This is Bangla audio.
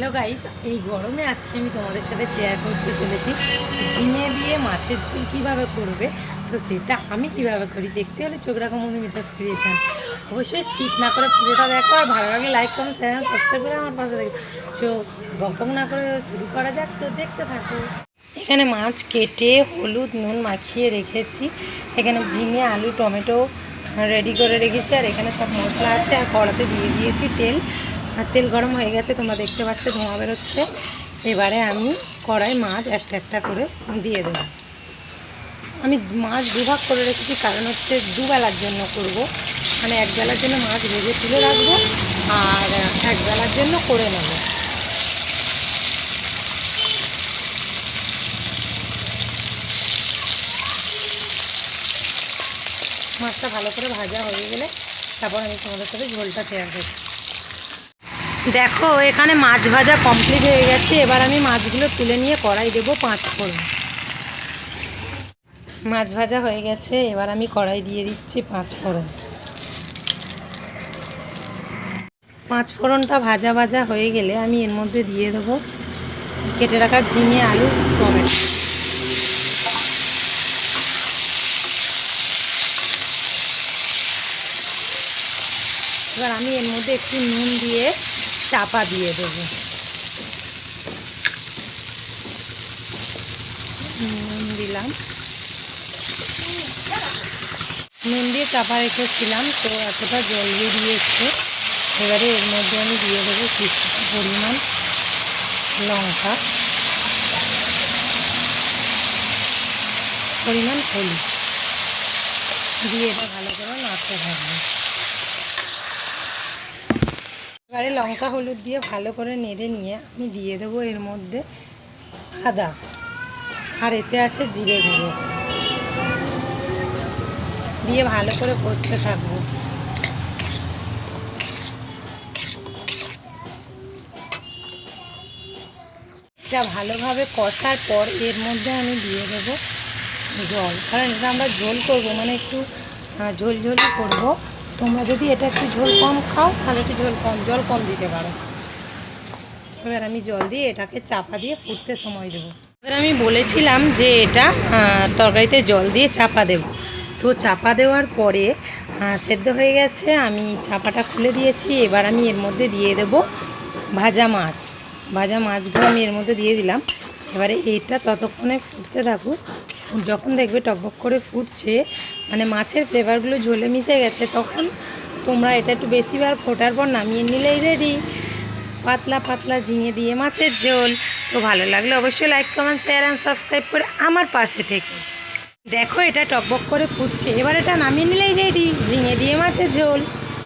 হ্যালো গাইস, এই গরমে আজকে আমি তোমাদের সাথে শেয়ার করতে চলেছি ঝিঙে দিয়ে মাছের ঝোল কীভাবে করবে। তো সেটা আমি কীভাবে করি দেখতে হলে চোখ রাখো মনে মিতাজ ক্রিয়েশন অবশ্যই স্কিপ না করে পুরোটা দেখো আর ভালো লাগে লাইক কমেন্ট শেয়ার সাবস্ক্রাইব করে আমার পাশে দেখো। চো বক বক না করে শুরু করা যাক তো, দেখতে থাকো। এখানে মাছ কেটে হলুদ নুন মাখিয়ে রেখেছি। এখানে ঝিঙে, আলু, টমেটো রেডি করে রেখেছি আর এখানে সব মশলা আছে আর কড়াতে দিয়ে দিয়েছি তেল। আর তেল গরম হয়ে গেছে, তোমরা দেখতে পাচ্ছ, ধোঁয়া বেরোচ্ছে। এবারে আমি কড়াই মাছ একটা একটা করে দিয়ে দেবো। আমি মাছ দুভাগ করে রেখেছি, কারণ হচ্ছে দুবেলার জন্য করব। মানে এক বেলার জন্য মাছ ভেজে তুলে রাখব, আর এক বেলার জন্য করে নেব। মাছটা ভালো করে ভাজা হয়ে গেলে তারপর আমি তোমাদের সাথে ঝোলটা শেয়ার করছি। দেখো, এখানে মাছ ভাজা কমপ্লিট হয়ে গেছে। এবার আমি মাছগুলো তুলে নিয়ে কড়াই দেবো পাঁচ ফোড়ন। মাছ ভাজা হয়ে গেছে, এবার আমি কড়াই দিয়ে দিচ্ছি পাঁচ ফোড়ন। পাঁচ ফোড়নটা ভাজা ভাজা হয়ে গেলে আমি এর মধ্যে দিয়ে দেবো কেটে রাখা ঝিঙে, আলু, টমেটো। এবার আমি এর মধ্যে একটু নুন দিয়ে চাপা দিয়ে দেব। নুন দিলাম। নুন দিয়ে চাপা রেখেছিলাম, তো এতটা জল দিয়ে দিয়েছে। এবারে এর মধ্যে আমি দিয়ে দেবো কিছুটা পরিমাণ লঙ্কা। পরিমাণ হলুদ। দিয়ে এটা ভালো করে নাড়তে থাকবে। এবারে লঙ্কা, হলুদ দিয়ে ভালো করে নেড়ে নিয়ে আমি দিয়ে দেবো এর মধ্যে আদা। আর এতে আছে জিরে গুঁড়ো। দিয়ে ভালো করে কষতে থাকব। এটা ভালোভাবে কষার পর এর মধ্যে আমি দিয়ে দেবো জল। কারণ এটা আমরা ঝোল করব মানে একটু ঝোল ঝোলই করব। তোমরা যদি এটা একটু ঝোল কম খাও, তাহলে একটু ঝোল কম, জল কম দিতে পারো। এবার আমি জল দিয়ে এটাকে চাপা দিয়ে ফুটতে সময় দেবো। এবার আমি বলেছিলাম যে এটা তরকারিতে জল দিয়ে চাপা দেব। তো চাপা দেওয়ার পরে সেদ্ধ হয়ে গেছে, আমি চাপাটা খুলে দিয়েছি। এবার আমি এর মধ্যে দিয়ে দেব ভাজা মাছ। ভাজা মাছগুলো আমি এর মধ্যে দিয়ে দিলাম। এবারে এটা ততক্ষণে ফুটতে থাকুক। যখন দেখবে টকবক করে ফুটছে মানে মাছের ফ্লেভারগুলো ঝোলে মিশে গেছে, তখন তোমরা এটা একটু বেশিবার ফোটার পর নামিয়ে নিলেই রেডি পাতলা পাতলা ঝিঙে দিয়ে মাছের ঝোল। তো ভালো লাগলে অবশ্যই like comment share and subscribe করে আমার পাশে থেকে। দেখো এটা টকবক করে ফুটছে, এবার এটা নামিয়ে নিলেই রেডি ঝিঙে দিয়ে মাছের ঝোল।